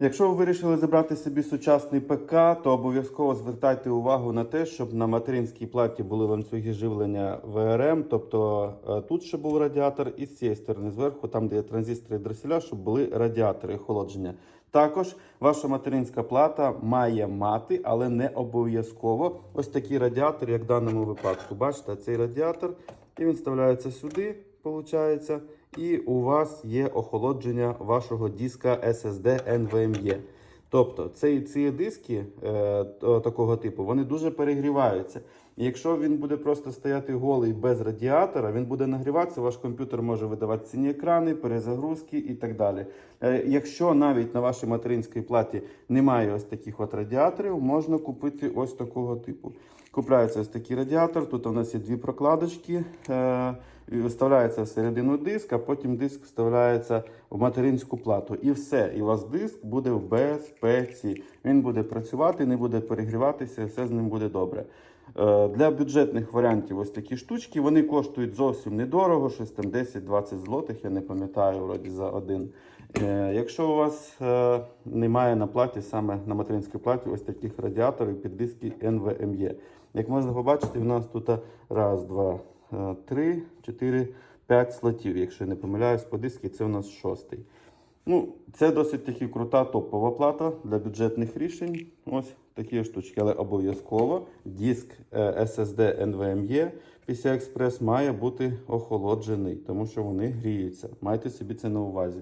Якщо ви вирішили забрати собі сучасний ПК, то обов'язково звертайте увагу на те, щоб на материнській платі були ланцюги живлення ВРМ, тобто е, тут ще був радіатор, і з цієї сторони зверху, там де є транзистори і дроселя, щоб були радіатори охолодження. Також ваша материнська плата має мати, але не обов'язково ось такий радіатор, як в даному випадку. Бачите, цей радіатор, і він вставляється сюди, виходить, і у вас є охолодження вашого диска SSD NVMe. Тобто ці, ці диски е, такого типу вони дуже перегріваються. Якщо він буде просто стояти голий без радіатора, він буде нагріватися, ваш комп'ютер може видавати сині екрани, перезагрузки і так далі. Е, якщо навіть на вашій материнській платі немає ось таких от радіаторів, можна купити ось такого типу. Купляється ось такий радіатор. Тут у нас є дві прокладочки. Е, вставляється всередину диск, а потім диск вставляється в материнську плату. І все. І у вас диск буде в безпеці. Він буде працювати, не буде перегріватися, все з ним буде добре. Е, Для бюджетних варіантів ось такі штучки. Вони коштують зовсім недорого, щось там 10-20 злотих, я не пам'ятаю, вроді за один. Е, Якщо у вас е, немає на платі, саме на материнській платі, ось таких радіаторів під диски NVMe. Як можна побачити, у нас тут раз, два, три, чотири, п'ять слотів. Якщо я не помиляюсь, по диски це у нас шостий. Ну, це досить таки крута топова плата для бюджетних рішень. Ось такі штучки, але обов'язково диск SSD NVMe PCI Express має бути охолоджений, тому що вони гріються. Майте собі це на увазі.